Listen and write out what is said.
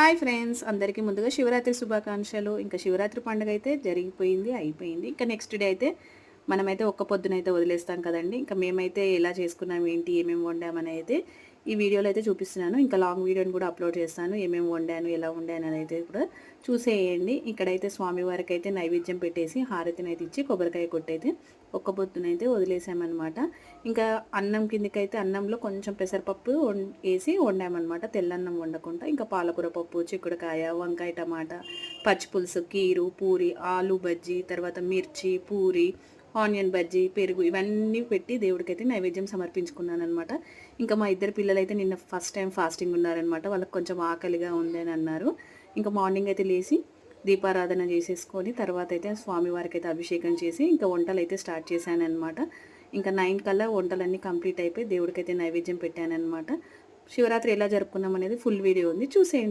Hi friends అందరికీ ముందుగా శివరాత్రి శుభాకాంక్షలు. ఇంకా శివరాత్రి పండుగ అయితే జరిగిపోయింది అయిపోయింది. ఇంకా నెక్స్ట్ డే అయితే మనమైతే ఒక్క పొద్దునైతే వదిలేస్తాం కదండి. ఇంకా మేమైతే ఎలా చేసుకున్నాం ఏంటి ఏమేమి వండామని అయితే ఈ వీడియోలో అయితే చూపిస్తున్నాను. ఇంకా లాంగ్ వీడియోని కూడా అప్లోడ్ చేస్తాను. ఏమేమి వండాను ఎలా వండాను అని అయితే కూడా చూసేయండి. ఇక్కడైతే స్వామివారికి అయితే నైవేద్యం పెట్టేసి హారతిని అయితే ఇచ్చి కొబ్బరికాయ కొట్టయితే ఒక్క పొద్దునైతే వదిలేసామన్నమాట. ఇంకా అన్నం కిందకైతే అన్నంలో కొంచెం పెసరపప్పు వం- వేసి వండామన్నమాట. తెల్లన్నం వండకుండా. ఇంకా పాలకూర పప్పు చిక్కుడుకాయ వంకాయ టమాటా పచ్చిపులుసు కీరు పూరి ఆలు బజ్జీ తర్వాత మిర్చి పూరి ఆనియన్ బజ్జీ పెరుగు ఇవన్నీ పెట్టి దేవుడికైతే నైవేద్యం సమర్పించుకున్నాను అనమాట ఇంకా మా ఇద్దరు పిల్లలైతే నిన్న ఫస్ట్ టైం ఫాస్టింగ్ ఉన్నారనమాట వాళ్ళకి కొంచెం ఆకలిగా ఉంది అని అన్నారు. ఇంకా మార్నింగ్ అయితే లేచి దీపారాధన చేసేసుకొని తర్వాత అయితే స్వామివారికి అయితే అభిషేకం చేసి ఇంకా వంటలు అయితే స్టార్ట్ చేశాను అనమాట ఇంకా నైన్ కల్లా వంటలన్నీ కంప్లీట్ అయిపోయి దేవుడికైతే నైవేద్యం పెట్టాను అనమాట శివరాత్రి ఎలా జరుపుకున్నాం అనేది ఫుల్ వీడియో ఉంది. చూసేయండి.